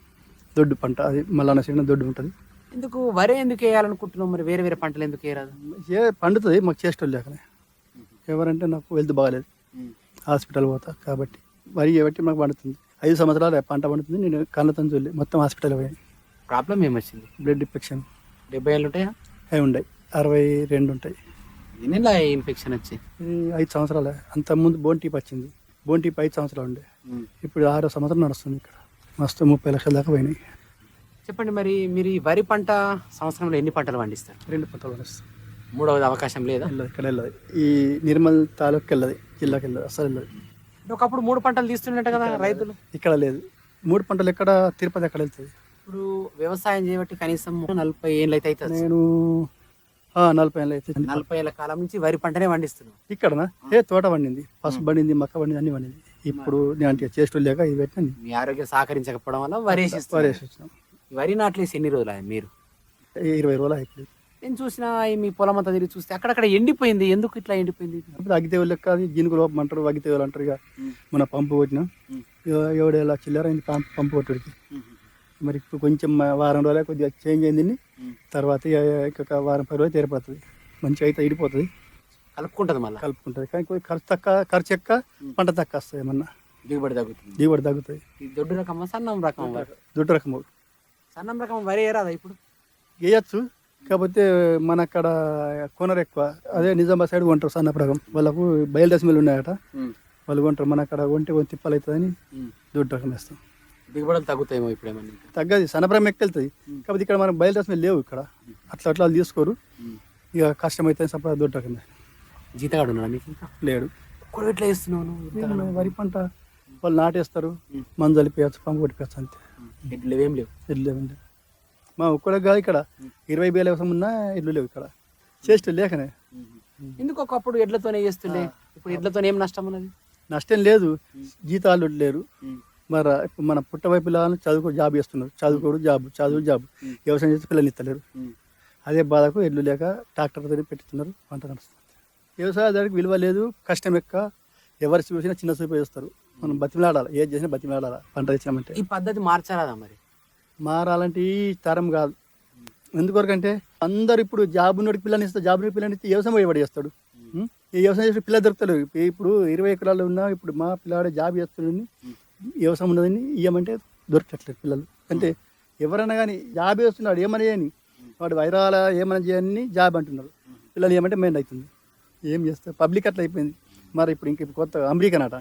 దొడ్డు పంట అది మళ్ళా సైడ్ దొడ్డు ఉంటుంది. ఎందుకు వరే ఎందుకు వేయాలనుకుంటున్నాం? మరి వేరే వేరే పంటలు ఎందుకు వేయరాదు? ఏ పండుతుంది మాకు చేష్టం లేకనే. ఎవరంటే నాకు వెళ్తూ బాగాలేదు. హాస్పిటల్ పోతా కాబట్టి. వరి కాబట్టి మాకు పండుతుంది. ఐదు సంవత్సరాలు పంట పండుతుంది నేను కళ్ళతో చూడలే. మొత్తం హాస్పిటల్ పోయాయి ప్రాబ్లం ఏమొచ్చింది బ్లడ్ ఇన్ఫెక్షన్. డెబ్బై ఏళ్ళు ఉంటాయా? అవి ఉన్నాయి అరవై రెండు ఉంటాయి. ఎన్నెలా ఇన్ఫెక్షన్ వచ్చి? ఐదు సంవత్సరాలే. అంత ముందు బోన్ టీప్ వచ్చింది. బోన్ టీప్ ఐదు సంవత్సరాలు ఉండే. ఇప్పుడు ఆరో సంవత్సరం నడుస్తుంది ఇక్కడ. మస్తు ముప్పై లక్షల దాకా పోయినాయి. చెప్పండి మరి మీరు ఈ వరి పంట సంవత్సరంలో ఎన్ని పంటలు పండిస్తారు? రెండు పంటలు పండిస్తాం. మూడవది అవకాశం లేదా? వెళ్ళదు ఇక్కడ వెళ్ళదు ఈ నిర్మల్ తాలూకు వెళ్ళదు జిల్లాకి వెళ్ళదు అసలు వెళ్ళదు ఒకప్పుడు మూడు పంటలు తీస్తున్నట్టు కదా రైతులు. ఇక్కడ లేదు. మూడు పంటలు ఎక్కడ తిరుపతి ఎక్కడ వెళ్తుంది? ఇప్పుడు వ్యవసాయం చేయబట్టి కనీసం నలభై ఏళ్ళు అయితే అవుతుంది. నేను ఆ, నలభై ఏళ్ళు అయితే నలభై ఏళ్ళ కాలం నుంచి వరి పంటనే పండిస్తున్నాం. ఇక్కడనా? ఏ తోట పండింది? పసుపు పండింది మక్క పండింది అన్ని పండింది. ఇప్పుడు నేను అంటే చేస్తూ లేక ఇది పెట్టినాను మీ ఆరోగ్యం సహకరించకపోవడం వల్ల వరేసి వరేసి వచ్చినాం వరి నాట్లేసి ఎన్ని రోజులు మీరు? ఇరవై రోజులు అయిపోయింది నేను చూసిన ఈ మీ పొలం అంతా తిరిగి చూస్తే అక్కడక్కడ ఎండిపోయింది. ఎందుకు ఇట్లా ఎండిపోయింది? అగ్గితేవులు లెక్క అది జీనుకు లోపం అంటారు అగ్గితేవులు అంటారు ఇక. మన పంపు కొట్టిన. ఎవడేలా చిల్లర అయింది పంపు పంపు కొట్టుడికి మరి ఇప్పుడు కొంచెం వారం రోజులే కొద్దిగా చేంజ్ అయింది తర్వాత ఇక ఇంకొక వారం పది రోజులు తెరపడుతుంది. మంచిగా అయితే ఇడిపోతుంది. కలుపుకుంటది మళ్ళీ? కలుపుకుంటుంది. కానీ కొంచెం ఖర్చు తక్కువ ఖర్చు ఎక్కువ పంట తక్కువ వస్తుంది ఏమన్నా. దిగుబడి తగ్గుతుంది. దిగుబడి తగ్గుతుంది. దొడ్డు రకం సన్నం రకం దుడ్డు రకం సన్నం రకం వరి ఏరాదా ఇప్పుడు? వేయచ్చు. కాకపోతే మన అక్కడ కొనరు ఎక్కువ. అదే నిజామాబాద్ సైడ్ కొంటారు సన్నపు రకం. వాళ్ళకు బయలు దశమిలు ఉన్నాయట. వాళ్ళు కొంటారు. మన అక్కడ కొంచెం తిప్పలు అవుతుందని దొడ్డు రకం వేస్తాం. దిగుబడులు తగ్గుతాయేమో ఇప్పుడు ఏమన్నా. తగ్గది సన్నపురం ఎక్కెళ్తుంది కాకపోతే ఇక్కడ మనకు బయలు దశమిలు లేవు ఇక్కడ. అట్లా అట్లా వాళ్ళు తీసుకోరు. ఇక కష్టమైతే సపరా దొడ్డు రకం జీతగాడు ఉన్నాడా మీకు ఇంకా? లేడు. కూడా ఎట్లా వేస్తున్నావు. వరి పంట వాళ్ళు నాటేస్తారు. మందు కలిపేయచ్చు పంపు కొట్టిపోయచ్చు అంతే. ఎడ్లు లేవేం లేవు? ఇల్లు లేవండి మా ఒక్కడ కాదు ఇక్కడ. ఇరవై వేల వ్యవసాయం ఉన్నా ఇల్లు లేవు ఇక్కడ. చేస్తే లేకనే. ఎందుకు ఒకప్పుడు ఎడ్లతోనే చేస్తుండే? ఇప్పుడు ఎడ్లతోనే ఏం నష్టం ఉన్నది? నష్టం లేదు. జీతాలు లేరు. మరి ఇప్పుడు మన పుట్టవైపు పిల్లలు చదువుకో జాబ్ చేస్తున్నారు. చదువుకోడు జాబ్ చదువు జాబ్. వ్యవసాయం చేస్తే పిల్లలు ఇస్తలేరు. అదే బాధకు ఎడ్లు లేక ట్రాక్టర్తో పెట్టుతున్నారు పంట నడుస్తుంది. వ్యవసాయదారికి విలువ లేదు కష్టం ఎక్క ఎవరు చూసినా చిన్న చూపు చేస్తారు మనం బతిమలాడాలి. ఏది చేసినా బతిమలాడాలి. పంట తెచ్చినామంటే. ఈ పద్ధతి మార్చారాదా మరి? మారాలంటే ఈ తరం కాదు. ఎందుకొరకంటే అందరు ఇప్పుడు జాబ్ ఉన్నోడికి పిల్లని ఇస్తారు. జాబ్ ఉన్నోడికి పిల్లని ఇస్తే వ్యవసాయం పోయి చేస్తాడు? ఈ వ్యవసాయం చేసే పిల్లలు దొరుకుతలేరు. ఇప్పుడు- ఇరవై ఎకరాలు ఉన్నా ఇప్పుడు మా పిల్లాడే జాబ్ చేస్తున్నాడు. వ్యవసాయం ఉన్నదని ఇవ్వమంటే దొరకట్లేదు పిల్లలు. అంటే ఎవరైనా కానీ జాబ్ చేస్తున్నాడు ఏమని చేయని వాడు వైరాల ఏమైనా చేయని జాబ్ అంటున్నారు. పిల్లలు ఏమంటే మెయిన్ అవుతుంది ఏం చేస్తారు? పబ్లిక్ అట్లా అయిపోయింది. మరి ఇప్పుడు ఇంక ఇప్పుడు కొత్త అమెరికా నాట.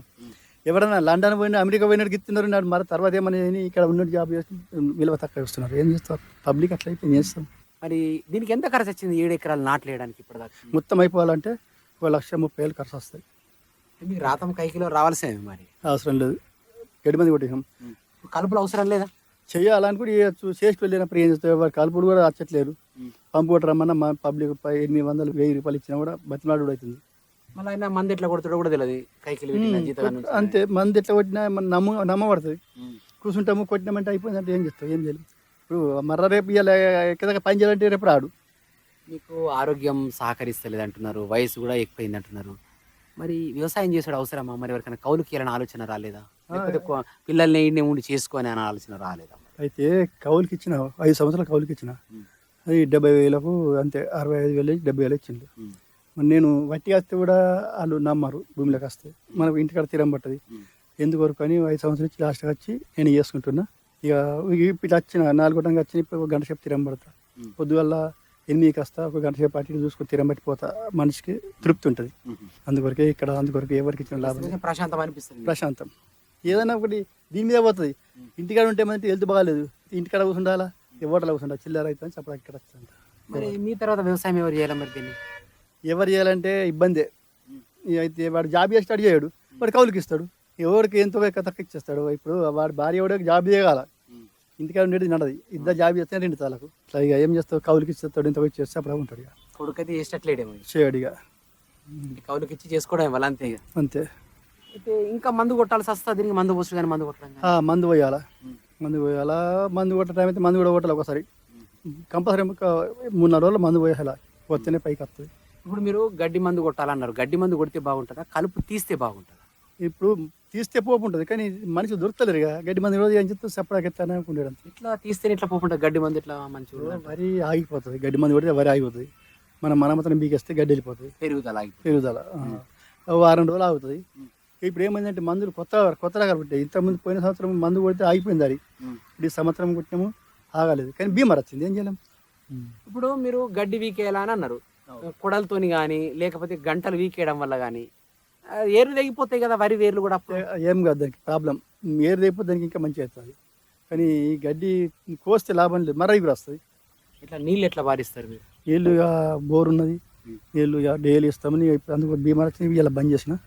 ఎవరైనా లండన్ పోయినా అమెరికా పోయినట్టు ఇస్తున్నారు నాడు మరి తర్వాత ఏమని చేయని ఇక్కడ ఉన్నట్టు జాబ్ చేసి విలువ తక్కువ ఇస్తున్నారు ఏం చేస్తారు? పబ్లిక్ అట్లా అయిపోయింది. ఏం చేస్తాం? మరి దీనికి ఎంత ఖర్చు వచ్చింది ఏడు ఎకరాలు నాట్లేయడానికి ఇప్పటిదాకా? మొత్తం అయిపోవాలంటే ఒక లక్ష ముప్పై వేలు ఖర్చు వస్తాయి. రాతం కైకిలో రావాల్సిందే మరి. అవసరం లేదు. ఏడు మంది కొట్టినాం కలుపులు అవసరం లేదా? చేయాలని కూడా చేయొచ్చు చేసి వెళ్ళినప్పుడు ఏం చేస్తావు? ఎవరు కలుపుడు కూడా వచ్చట్లేరు పంపు కొట్టు రమ్మన్నా మా పబ్లిక్ ఎనిమిది వందలు వెయ్యి రూపాయలు ఇచ్చినా కూడా బతిమాడు కూడా అవుతుంది. మళ్ళీ ఆయన మంది ఎట్లా కొడుతాడో కూడా తెలియదు కైకిలు. అంతే. మంది ఎట్లా కొట్టినా మన నమ్మ నమ్మబడుతుంది. కూర్చుంటాము కొట్టినామంటే అయిపోయింది అంటే ఏం చేస్తావు? ఏం చేయలేము ఇప్పుడు మర్ర రేపు ఎక్కడ పని చేయాలంటే రేపు రాడు. మీకు ఆరోగ్యం సహకరిస్తలేదు అంటున్నారు. వయసు కూడా ఎక్కువైంది అంటున్నారు. మరి వ్యవసాయం చేసాడు అవసరమా? మరి ఎవరికైనా కౌలుకి వెళ్ళిన ఆలోచన రాలేదా? లేకపోతే పిల్లల్ని ఉండి చేసుకొని అనే ఆలోచన రాలేదా అయితే కౌలుకి ఇచ్చిన ఐదు సంవత్సరాలు కౌలుకి ఇచ్చిన అది డెబ్బై వేలకు అంతే అరవై ఐదు వేలు డెబ్బై వేలు ఇచ్చింది మరి నేను వట్టి వస్తే కూడా వాళ్ళు నమ్మరు భూమిలోకి వస్తే. మనకు ఇంటికాడ తీరం పట్టది. ఎందుకొరకు అని ఐదు సంవత్సరాలు ఇచ్చి లాస్ట్కి వచ్చి నేను చేసుకుంటున్నా. ఇక ఇప్పుడు వచ్చిన నాలుగు గంటలకు వచ్చిన ఇప్పుడు ఒక గంట సేపు తీరం పడతా. పొద్దువల్ల ఎనిమిదికి వస్తా ఒక గంట సేపు అటు చూసుకొని తీరం పట్టిపోతా. మనిషికి తృప్తి ఉంటుంది. అందుకొరకే ఇక్కడ అందుకొరకు ఎవరికి ఇచ్చిన లాభం ప్రశాంతం అనిపిస్తుంది. ప్రశాంతం. ఏదైనా ఒకటి దీని మీద పోతుంది. ఇంటికాడ ఉంటే మంచి హెల్త్ బాగాలేదు. ఇంటికాడ కూర్చుండాలా? ఎవరిలో కూర్చుంటా చిల్లర అయితే అని చెప్పడానికి ఇక్కడ వచ్చింది మరి మీ తర్వాత వ్యవసాయం ఎవరు చేయాలి మరి దీన్ని? ఎవరు చేయాలంటే ఇబ్బందే. అయితే వాడు జాబ్ చేసి స్టార్ట్ చేయడు వాడు కౌలుకి ఇస్తాడు. ఎవరికి ఎంతో తక్కువ ఇచ్చేస్తాడు. ఇప్పుడు వాడి భార్య ఎవరికి జాబ్ చేయగల. ఇంటికాడ ఉండేది నడది. ఇద్దరు జాబ్ చేస్తే రెండు తాలకు. ఇట్లా ఇక ఏం చేస్తావు? కౌలుకి ఇస్తాడు ఇంత ఇచ్చేస్తే అప్పుడు ఉంటాడు ఇక. కొడుకైతే చేసేటట్లేడేమో చేయడు ఇక. కౌలుకి ఇచ్చి చేసుకోవడం వాళ్ళ అంతే ఇక. అంతే. అయితే ఇంకా మందు కొట్టాల్సి వస్తా దీనికి మందు పోసు కానీ మందు కొట్టడం ఆ, మందు పోయాలా? మందు పోయాలా? మందు కొట్టే టైం అయితే మందు కూడా కొట్టాలి ఒకసారి. కంపల్సరీ ఒక మూడు నాలుగు రోజులు మందు పోయాలా? పోతేనే పైకి వస్తుంది. ఇప్పుడు మీరు గడ్డి మందు కొట్టాలన్నారు. గడ్డి మందు కొడితే బాగుంటుందా? కలుపు తీస్తే బాగుంటుందా? ఇప్పుడు తీస్తే పోపు ఉంటుంది కానీ మనిషి దొరుకుతలేరు ఇక. గడ్డి మంది రోజు ఏం చెప్తే సపడాకి ఎత్తానే అనుకుంటాడు అంతే. ఇట్లా తీస్తేనే ఇట్లా పోకుంటుంది గడ్డి మందు ఇట్లా మంచిగా ఉంటుందా? వరి ఆగిపోతుంది. గడ్డి మంది కొడితే వరి ఆగిపోతుంది. మనం మనమతను బీకేస్తే గడ్డి వెళ్ళిపోతుంది. పెరుగుదల ఆగిపోతుంది. పెరుగుదల ఆ. వారం రోజులు ఆగుతుంది. ఇప్పుడు ఏమైందంటే మందులు కొత్త కొత్త రకాలు పుట్టాయి. ఇంతకుముందు పోయిన సంవత్సరం మందు కొడితే ఆగిపోయింది అది. ఇప్పుడు ఈ సంవత్సరం కొట్టినాము ఆగలేదు. కానీ బీమార్ వచ్చింది ఏం చేయలేం? ఇప్పుడు మీరు గడ్డి వీకేయాలా అని అన్నారు. కొడలతోని కానీ లేకపోతే గంటలు వీకేయడం వల్ల కానీ ఏర్లు తెగిపోతాయి కదా వరి వేర్లు కూడా ఏ- కాదు దానికి ప్రాబ్లం. ఏరు తెగిపోతే దానికి ఇంకా మంచి అవుతుంది. కానీ ఈ గడ్డి కోస్తే లాభం లేదు. మరవి కూడా వస్తుంది. ఇట్లా నీళ్ళు ఎట్లా పారిస్తారు మీరు? నీళ్ళు ఇక బోర్ ఉన్నది నీళ్ళు ఇక డైలీ ఇస్తామని ఇప్పుడు అందుకు బీమార్ వచ్చింది ఇలా బంద్ చేసిన.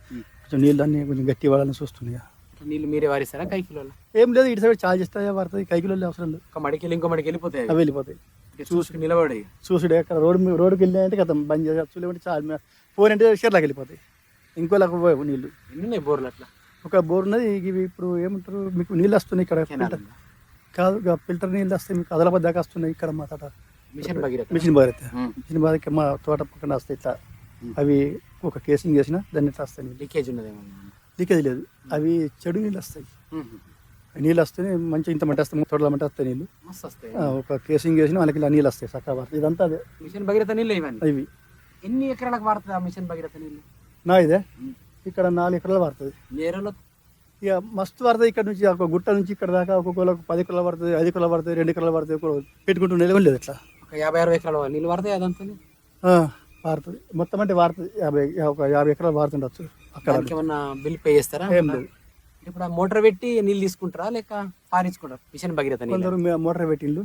కొంచెం నీళ్ళు అన్నీ కొంచెం గట్టి వాడాలని చూస్తున్నాయి నీళ్ళు మీరే వారిస్తారా కైకిలో ఏం లేదు ఇటు సైడ్ చార్జ్ ఇస్తాయా పడుతుంది కైకిలో అవసరం లేదు. ఒక మడికెళ్ళి ఇంకో మడికి వెళ్ళిపోతాయి అవి. వెళ్ళిపోతాయి. చూసుకుని నిలబడి చూసుడు ఎక్కడ రోడ్డు రోడ్డుకి వెళ్ళినాయంటే కదా బంద్ చేయవచ్చు లేకుంటే చాలు. అంటే షేర్లోకి వెళ్ళిపోతాయి. ఇంకోలాగా పోవు నీళ్ళు. ఎన్ని ఉన్నాయి బోర్లు అట్లా? ఒక బోర్ ఉన్నది ఇవి ఇప్పుడు ఏమంటారు మీకు నీళ్ళు వస్తున్నాయి ఇక్కడ కాదు ఫిల్టర్ నీళ్ళు వస్తాయి మీకు అదలాబాద్ దాకా వస్తున్నాయి ఇక్కడ మా తోట. Mission Bhagiratha. Mission um. Mission Bharat మా తోట పక్కన వస్తాయి ఇట్లా. అవి ఒక కేసింగ్ చేసిన దాన్ని ఇట్లా వస్తాయి లీకేజ్ ఉన్నదేమో లీకేజ్ లేదు. అవి చెడు నీళ్ళు వస్తాయి. నీళ్ళు వస్తేనే మంచిగా ఇంత మంట వస్తాయి తోటల మంట వస్తాయి నీళ్ళు. మస్తు వస్తాయి. ఒక కేసింగ్ చేసిన వాళ్ళకి ఇలా నీళ్ళు వస్తాయి చక్కగా పడుతుంది ఇదంతా అదే. మిషన్ భగీరథ నీళ్ళు ఇవన్నీ? ఇవి. ఎన్ని ఎకరాలకు వాడుతుంది ఆ మిషన్ భగీరథ నీళ్ళు? నా ఇదే? ఇక్కడ నాలుగు ఎకరాలు పడుతుంది నేరలో ఇక మస్తు పడుతుంది ఇక్కడ నుంచి ఒక గుట్ట నుంచి ఇక్కడ దాకా ఒక్కొక్కరికి పది ఎకరాలు పడుతుంది ఐదు ఎకరాలు పడుతుంది రెండు ఎకరాలు పడుతుంది పెట్టుకుంటూ నిలవని లేదు ఇట్లా ఒక యాభై అరవై ఎకరాల నీళ్ళు పడతాయి అదంతా? ఆ, పారుతుంది మొత్తం అంటే వాడుతుంది యాభై ఒక యాభై ఎకరాలు వాడుతుండొచ్చు అక్కడ ఏమన్నా బిల్ పే చేస్తారా? ఏం లేదు. ఇప్పుడు ఆ మోటార్ పెట్టి నీళ్ళు తీసుకుంటారా? లేక పారించుకుంటారా మిషన్ భగీరథ కొందరు మోటార్ పెట్టిండు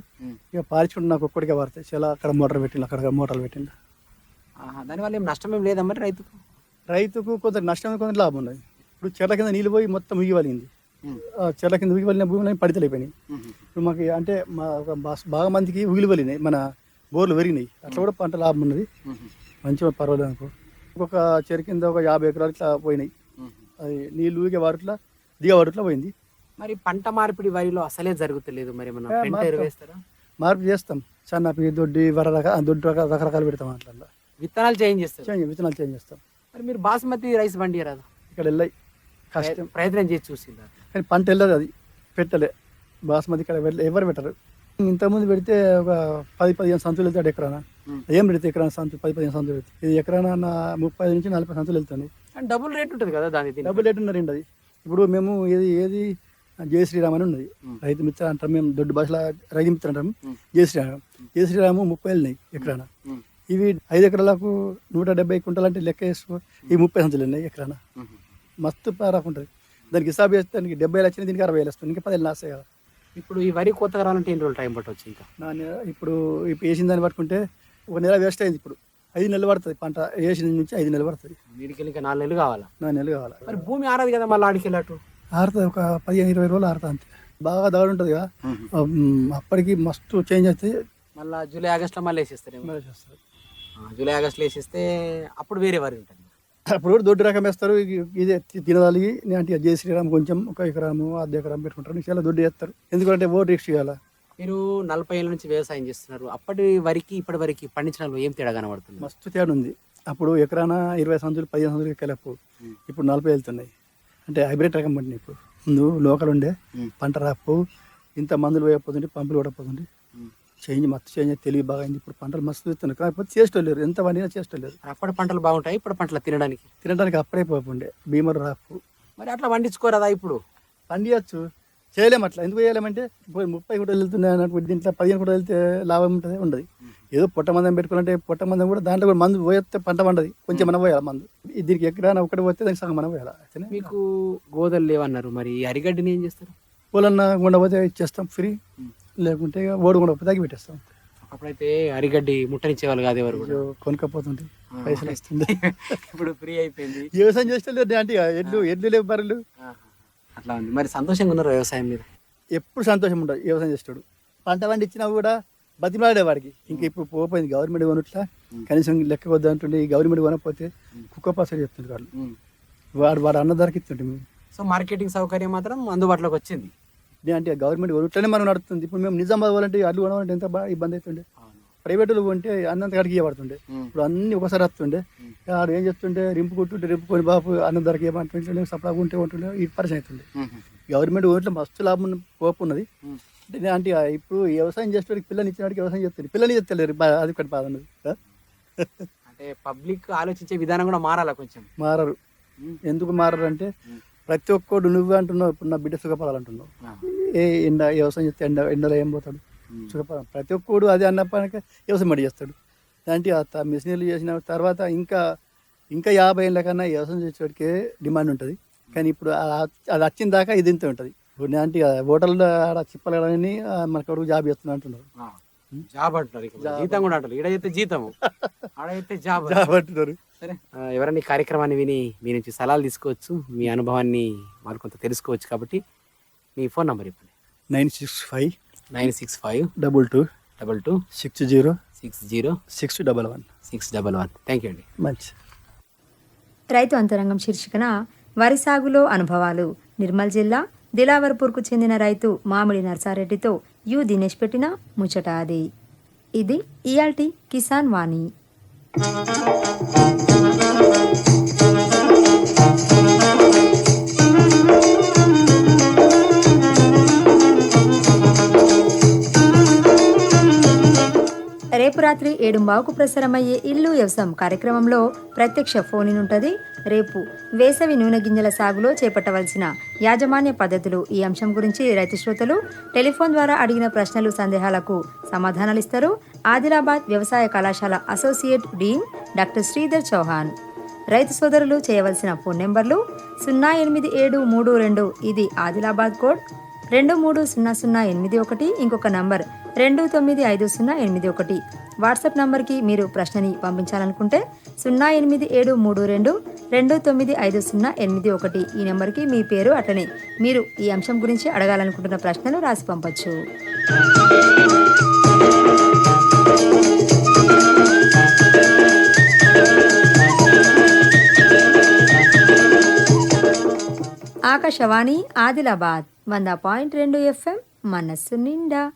ఇక పారించుకుంటూ నాకు ఒక్కడికే పడతాయి చాలా అక్కడ మోటార్ పెట్టిండు అక్కడ మోటార్లు పెట్టిండు దానివల్ల ఏం నష్టం ఏం లేదా మరి రైతుకు? రైతుకు కొంత నష్టం కొంత లాభం ఉన్నది. ఇప్పుడు చెట్ల కింద నీళ్ళు పోయి మొత్తం ఉగివలింది ఆ చెట్ల కింద ఉగివలిన భూములు పడితలైపోయినాయి ఇప్పుడు మాకు అంటే మా ఒక బాగా మందికి ఉగిలి వలినాయి మన బోర్లు పెరిగినాయి. అట్లా కూడా పంట లాభం ఉన్నది. మంచిగా పర్వాలేదు అనుకో. ఒక చెరు కింద ఒక యాభై ఎకరాలు ఇట్లా పోయినాయి. అది నీళ్ళు ఊగే వారుట్లా దిగ వారుట్లా పోయింది. మరి పంట మార్పిడి వరిలో అసలే జరుగుతలేదు మరి మార్పు. ఎరువు వేస్తారా మార్పు చేస్తాం. సన్నపి దొడ్డి వర రక దొడ్డు రక రకరకాలు పెడతాం అట్లా విత్తనాలు చేంజ్ చేస్తారు. చేంజ్ విత్తనాలు చేంజ్ చేస్తాం. మరి మీరు బాస్మతి రైస్ పండియరాదు? ఇక్కడ వెళ్ళాయి. కష్టం. ప్రయత్నం చేసి చూసిందా? కానీ పంట వెళ్ళదు అది. పెట్టలే. బాస్మతి ఇక్కడ ఎవరు పెట్టరు. ఇంతకుముందు పెడితే ఒక పది పదిహేను సంతులు వెళ్తాడు ఎకరాన. ఏం పెడితే ఎకరాన సంతు? పది పదిహేను సంతులు వెళ్తాయి ఇది ఎకరాన ముప్పై నుంచి నలభై సంతులు వెళ్తుంది అండ్ డబుల్ రేట్ ఉంటుంది కదా దాని దీనికి. డబ్బులు రేటు ఉన్నది అది ఇప్పుడు మేము ఏది ఏది? జయ శ్రీరామ్ అని ఉన్నది. రైతు మిత్ర అంటాం మేము దొడ్డు భాషలో రైతు మిత్ర అంటాం. జయ శ్రీరామ్. జయ శ్రీరాము ముప్పై వెళ్ళినాయి ఎకరాన. ఇవి ఐదు ఎకరాలకు నూట డెబ్బై కుంటలు అంటే లెక్క వేసుకో ఈ ముప్పై సంతులు ఉన్నాయి ఎకరాన. మస్తు పారాకు ఉంటుంది. దానికి హిసాబ్ చేస్తే దానికి డెబ్బై వేలు వచ్చినాయి దీనికి అరవై వేలు వస్తుంది ఇంకా పదివేలు నాస్తాయి కదా. ఇప్పుడు ఈ వరి కొత్తగా రావాలంటే ఎన్ని రోజులు టైం పట్టవచ్చు ఇంకా? ఇప్పుడు ఇప్పుడు వేసిన దాన్ని పట్టుకుంటే ఒక నెల వేస్ట్ అయింది ఇప్పుడు. ఐదు నెలలు పడుతుంది పంట వేసిన నుంచి ఐదు నెలలు పడుతుంది. వీడికి ఇంకా నాలుగు నెలలు కావాలా? నాలుగు నెలలు కావాలి. మరి భూమి ఆరదు కదా మళ్ళీ ఆడికి వెళ్ళట్టు ఆరుతుంది ఒక పదిహేను ఇరవై రోజులు ఆరుతుంది అంతే. బాగా దగడు ఉంటుంది కదా. అప్పటికి మస్తు చేంజ్ అయితే మళ్ళీ జూలై ఆగస్ట్లో మళ్ళీ వేసేస్తారేమో మళ్ళీ చేస్తారు. జూలై ఆగస్ట్లో వేసేస్తే అప్పుడు వేరే వారి ఉంటుంది. అప్పుడు కూడా దొడ్డు రకం వేస్తారు. ఇదే తి- తినదాలి. అంటే జయ శ్రీరామ్ కొంచెం ఒక ఎకరాము అర్ధ ఎకరం పెట్టుకుంటారు. చాలా దొడ్డు వేస్తారు. ఎందుకంటే ఓటు రిక్స్ చేయాలి మీరు నలభై ఏళ్ళ నుంచి వ్యవసాయం చేస్తున్నారు. అప్పటి వరకు ఇప్పటి వరకు పండించడంలో ఏం తేడా కనబడుతుంది? మస్తు తేడా ఉంది. అప్పుడు ఎకరాన ఇరవై సంవత్సరాలు పదిహేను సంవత్సరాలు ఎక్కలేపు ఇప్పుడు నలభై వెళ్తున్నాయి. అంటే హైబ్రిడ్ రకం పడినాయి ఇప్పుడు. ముందు లోకల్ ఉండే పంట రాపు ఇంత మందులు వేయకపోతుంటే పంపులు పడకపోతుంటే. చేంజ్ మస్తు చేంజ్ తెలివి బాగా అయింది. ఇప్పుడు పంటలు మస్తు ఇస్తున్నాయి కాకపోతే చేస్తలేరు ఎంత పండినా చేస్తలేరు అప్పటి పంటలు బాగుంటాయి? ఇప్పుడు పంటలు తినడానికి? తినడానికి అప్పుడే పోతుండే. భీమరు రాపు. మరి అట్లా పండించుకోరాదా ఇప్పుడు? పండియచ్చు. చేయలేము అట్లా. ఎందుకు చేయలేమంటే ముప్పై కూడా వెళ్తున్నాయి అన్నట్టు దీంట్లో పదిహేను కూడా వెళ్తే లాభం ఉంటుంది ఉండదు. ఏదో పొట్ట మందం పెట్టుకోవాలంటే పొట్ట మందం కూడా దాంట్లో కూడా మందు పోయేస్తే పంట పండదు. కొంచెం మనం పోయాలి మందు? దీనికి ఎక్కడైనా ఒకటి పోతే దానికి సగం మనం పోయాలి? మీకు గోదలు లేవన్నారు. మరి ఈ అరిగడ్డిని ఏం చేస్తారు? పూలన్న గుండ పోతే ఇచ్చేస్తాం ఫ్రీ. లేకుంటే ఓడి గుండ పోతే తగ్గి పెట్టేస్తాం. అప్పుడైతే అరిగడ్డి ముట్టనిచ్చేవాళ్ళు కాదు ఎవరు కొనుక్కపోతుంటే పైసలు వస్తుంది ఇప్పుడు ఫ్రీ అయిపోయింది. వ్యవసాయం చేస్తే అంటే ఎడ్లు ఎడ్లు లేవు బర్రెలు. అట్లా ఉంది. మరి సంతోషంగా ఉన్నారు వ్యవసాయం మీద? ఎప్పుడు సంతోషం ఉండదు. వ్యవసాయం చేస్తాడు పంట పండించినా కూడా బతిమాడే వాడికి. ఇంకా ఇప్పుడు పోపోయింది గవర్నమెంట్ కొనట్లా. కనీసం లెక్క వద్దు అంటుండే ఈ గవర్నమెంట్ కొనకపోతే కుక్క పాసలు చెప్తుండే వాళ్ళు. వాడు వాడు అన్న ధరకి ఇస్తుంటే సో మార్కెటింగ్ సౌకర్యం మాత్రం అందుబాటులోకి వచ్చింది. అంటే గవర్నమెంట్ కొనట్లనే మనం నడుస్తుంది. ఇప్పుడు మేము నిజామాబాద్ పోవాలంటే అడ్లు కొనాలంటే ఎంత బాగా ఇబ్బంది అవుతుండే. ప్రైవేట్లో కొంటే అన్నంత కాడికి ఇవ్వబడుతుండే ఇప్పుడు అన్ని ఒకసారి వస్తుండే. ఆడు ఏం చెప్తుండే రింపు కొట్టుంటే రింపు కొని బాబు అన్నం ధరకి ఇవ్వమంటుండే సప్లా ఉంటే ఉంటుండే ఈ పరిచయం అవుతుండే. గవర్నమెంట్ ఓట్లో మస్తు లాభం పోపు ఉన్నది. అంటే ఇప్పుడు వ్యవసాయం చేసేవాడికి పిల్లని ఇచ్చినవాడికి వ్యవసాయం చేస్తారు. పిల్లని చెప్తలేరు అది ఒకటి బాధ ఉన్నది? అంటే పబ్లిక్ ఆలోచించే విధానం కూడా మారాలా కొంచెం? మారరు. ఎందుకు మారరు అంటే ప్రతి ఒక్కడు నువ్వు అంటున్నావు ఇప్పుడు నా బిడ్డ సుఖపడాలంటున్నావు. ఏ ఎండ వ్యవసాయం చేస్తే ఎండ ఎండలో ఏం పోతాడు? ప్రతి ఒక్కడు అది అన్నప్పటికీ వ్యవసాయం మడి చేస్తాడు. అంటే ఆ మిషనరీలు చేసిన తర్వాత ఇంకా ఇంకా యాభై ఏళ్ళ కన్నా వ్యవసాయం చేసేవాడికే డిమాండ్ ఉంటుంది. కానీ ఇప్పుడు అది వచ్చిన దాకా ఇది ఇంత ఉంటుంది. ఇప్పుడు అంటే హోటల్లో ఆడ చిప్పలని మన కొడుకు జాబ్ చేస్తున్నా అంటున్నారు. జాబ్ అంటున్నారు. జీతం కూడా అంటారు ఈడ అయితే జీతం ఆడ అయితే జాబ్. జాబ్ అంటున్నారు. ఎవరైనా ఈ కార్యక్రమాన్ని విని మీ నుంచి సలహాలు తీసుకోవచ్చు మీ అనుభవాన్ని మరి కొంత తెలుసుకోవచ్చు కాబట్టి మీ ఫోన్ నంబర్ ఇవ్వండి nine six five nine six five double two double two six zero six zero six double one. Six double one. Thank you అండి. మంచి. రైతు అంతరంగం శీర్షికన వరి సాగులో అనుభవాలు. నిర్మల్ జిల్లా దిలావర్పూర్కు చెందిన రైతు మామిడి నర్సారెడ్డితో యు దినేష్ పెట్టిన ముచ్చట అది. ఇది ఇయాల్టి కిసాన్ వాణి. రేపు రాత్రి ఏడుంబావుకు ప్రసారమయ్యే ఇల్లు వ్యవసాయం కార్యక్రమంలో ప్రత్యక్ష ఫోన్ ఉంటుంది రేపు వేసవి నూనె గింజల సాగులో చేపట్టవలసిన యాజమాన్య పద్ధతులు ఈ అంశం గురించి రైతు శ్రోతలు టెలిఫోన్ ద్వారా అడిగిన ప్రశ్నలు సందేహాలకు సమాధానాలు ఇస్తారు ఆదిలాబాద్ వ్యవసాయ కళాశాల associate dean doctor Sridhar Chauhan. రైతు సోదరులు చేయవలసిన ఫోన్ నెంబర్లు సున్నా ఎనిమిది ఏడు మూడు రెండు ఇది ఆదిలాబాద్ కోడ్. రెండు మూడు సున్నా సున్నా ఎనిమిది ఒకటి ఇంకొక నంబర్ రెండు తొమ్మిది ఐదు సున్నా ఎనిమిది ఒకటి. వాట్సాప్ నంబర్కి మీరు ప్రశ్నని పంపించాలనుకుంటే సున్నా ఎనిమిది ఏడు మూడు రెండు రెండు తొమ్మిది ఐదు సున్నా ఎనిమిది ఒకటి. ఈ నెంబర్కి మీ పేరు అట్లనే మీరు ఈ అంశం గురించి అడగాలనుకుంటున్న ప్రశ్నలు రాసి పంపచ్చు. ఆకాశవాణి ఆదిలాబాద్ వంద పాయింట్ రెండు ఎఫ్ఎం మనస్సు నిండా.